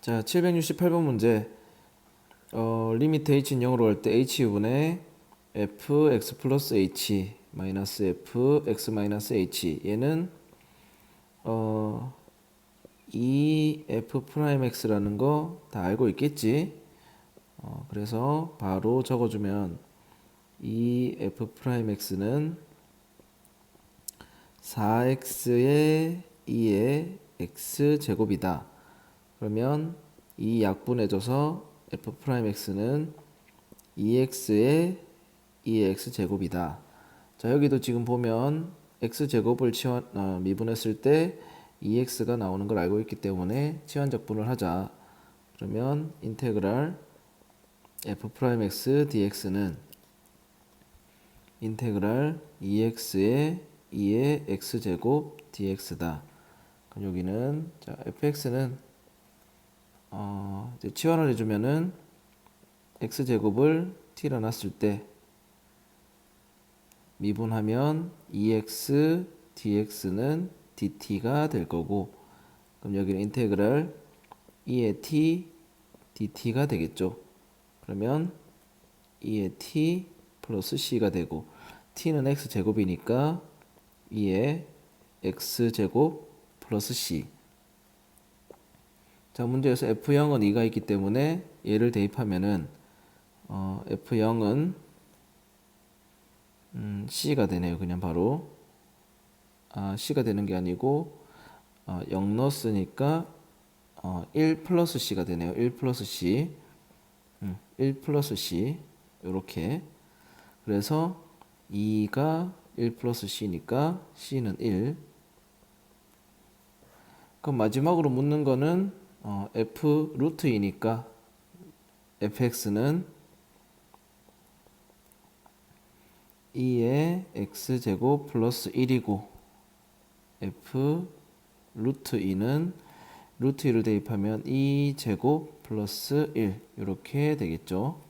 자, 768번 문제. 어, 리미트 h는 0으로 갈때 h분의 fx 플러스 h 마이너스 fx 마이너스 h 얘는 어, 이 f 프라임 x라는 거 다 알고 있겠지? 어, 그래서 바로 적어주면 이 f 프라임 x는 4x의 2의 x 제곱이다. 그러면 이 약분해줘서 f 프라임 x는 2x의 2의 x 제곱이다. 자 여기도 지금 보면 x 제곱을 치환 어, 미분했을 때 2x가 나오는 걸 알고 있기 때문에 치환적분을 하자. 그러면 인테그랄 f 프라임 x dx는 인테그랄 2x의 2의 x 제곱 dx다. 그럼 여기는 자 fx는 어, 이제 치환을 해주면은 x 제곱을 t라 놨을 때 미분하면 2x dx는 dt가 될 거고 그럼 여기는 인테그랄 2의 t dt가 되겠죠. 그러면 2의 t 플러스 c가 되고 t는 x 제곱이니까 2의 x 제곱 플러스 c 자 문제에서 f0은 2가 있기 때문에 얘를 대입하면은 어, f0은 음, c가 되네요. 그냥 바로. 아 c가 되는 게 아니고 어, 0 넣었으니까 어, 1 플러스 c가 되네요. 1 플러스 c. 음, 1 플러스 c. 요렇게. 그래서 2가 1 플러스 c니까 c는 1 그럼 마지막으로 묻는 거는 어, f 루트 2니까 fx는 2의 x 제곱 플러스 1이고 f 루트 2는 루트 2를 대입하면 2 제곱 플러스 1 이렇게 되겠죠.